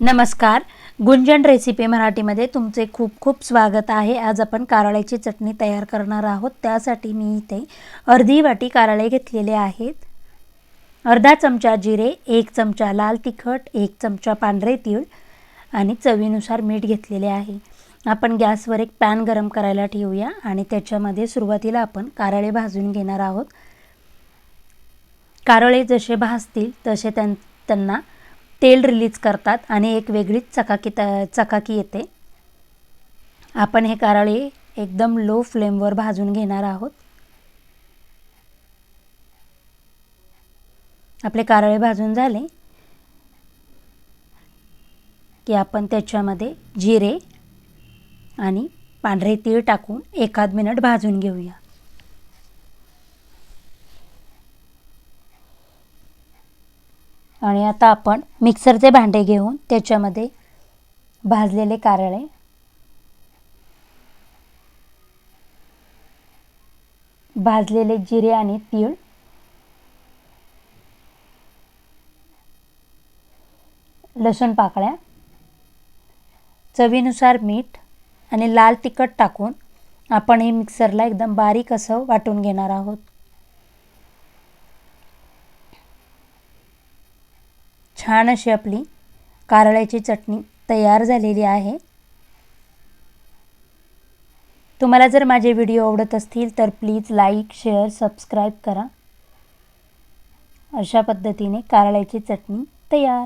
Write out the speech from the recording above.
नमस्कार. गुंजन रेसिपी मराठीमध्ये तुमचे खूप खूप स्वागत आहे. आज आपण कारळ्याची चटणी तयार करणार आहोत. त्यासाठी मी इथे अर्धी वाटी कारळे घेतलेले आहेत. अर्धा चमचा जिरे एक चमचा लाल तिखट एक चमचा पांढरे तीळ आणि चवीनुसार मीठ घेतलेले आहे. आपण गॅसवर एक पॅन गरम करायला ठेवूया आणि त्याच्यामध्ये सुरुवातीला आपण कारळे भाजून घेणार आहोत. कारळे जसे भाजतील तसे त्यां त्यांना तेल रिलीज करतात आणि एक वेगळीच चकाकी त चकाकी येते. आपण हे कारळे एकदम लो फ्लेमवर भाजून घेणार आहोत. आपले कारळे भाजून झाले की आपण त्याच्यामध्ये जिरे आणि पांढरे तीळ टाकून एखाद मिनिट भाजून घेऊया. आणि आता आपण मिक्सरचे भांडे घेऊन त्याच्यामध्ये भाजलेले कारळे. भाजलेले जिरे आणि तीळ. लसूण पाकळ्या. चवीनुसार मीठ आणि लाल तिखट टाकून आपण हे मिक्सरला एकदम बारीक असं वाटून घेणार आहोत. छान अशी आपली कारळ्याची चटणी तयार झालेली आहे. तुम्हाला जर माझे व्हिडिओ आवडत असतील तर प्लीज लाईक शेअर सबस्क्राईब करा. अशा पद्धतीने कारळ्याची चटणी तयार.